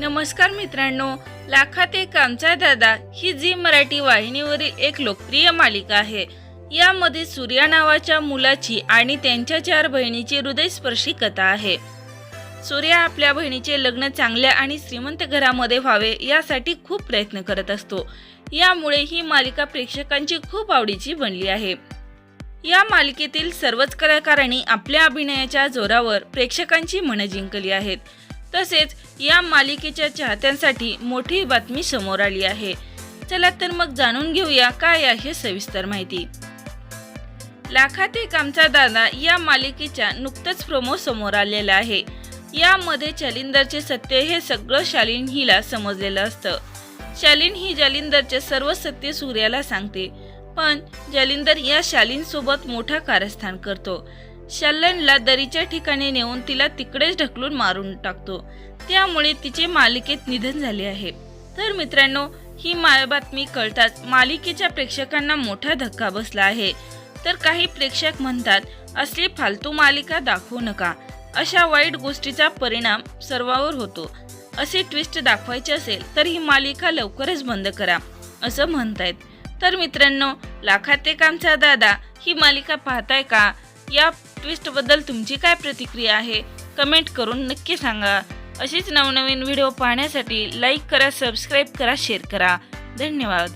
नमस्कार मित्रांनो लाखात एक आमचा दादा ही झी मराठी वाहिनीवरील एक लोकप्रिय मालिका आहे. यामध्ये सूर्या नावाच्या मुलाची आणि त्यांच्या चार बहिणीची हृदयस्पर्शी कथा आहे. सूर्या आपल्या बहिणीचे लग्न चांगल्या आणि श्रीमंत घरामध्ये व्हावे यासाठी खूप प्रयत्न करत असतो. यामुळे ही मालिका प्रेक्षकांची खूप आवडीची बनली आहे. या मालिकेतील सर्वच कलाकारांनी आपल्या अभिनयाच्या जोरावर प्रेक्षकांची मनं जिंकली आहेत. तसेच या मालिकेच्या चाहत्यांसाठी मोठी बातमी समोर आली आहे. चला तर मग जाणून घेऊया काय आहे सविस्तर माहिती. लाखात एक आमचा दादा या मालिकेच्या नुकतंच प्रोमो समोर आलेला आहे. यामध्ये जालिंदरचे सत्य हे सगळं शालीन हिला समजलेलं असतं. शालीन ही जालिंदरचे सर्व सत्य सूर्याला सांगते. पण जालिंदर या शालीन सोबत मोठा कारस्थान करतो. शल्लनला दरीच्या ठिकाणी नेऊन तिला तिकडेच ढकलून मारून टाकतो. त्यामुळे तिचे मालिकेत निधन झाले आहे. तर मित्रांनो ही माया बातमी कळताच मालिकेच्या प्रेक्षकांना मोठा धक्का बसला आहे. तर काही प्रेक्षक म्हणतात असली फालतू मालिका दाखवू नका. अशा वाईट गोष्टीचा परिणाम सर्वावर होतो. असे ट्विस्ट दाखवायचे असेल तर ही मालिका लवकरच बंद करा. असं म्हणतायत. तर मित्रांनो लाखाते कामचा दादा ही मालिका पाहताय का? या ट्विस्टबद्दल तुमची काय प्रतिक्रिया आहे? कमेंट करून नक्की सांगा. अशीच नवनवीन व्हिडिओ पाहण्यासाठी लाईक करा सबस्क्राईब करा शेअर करा. धन्यवाद.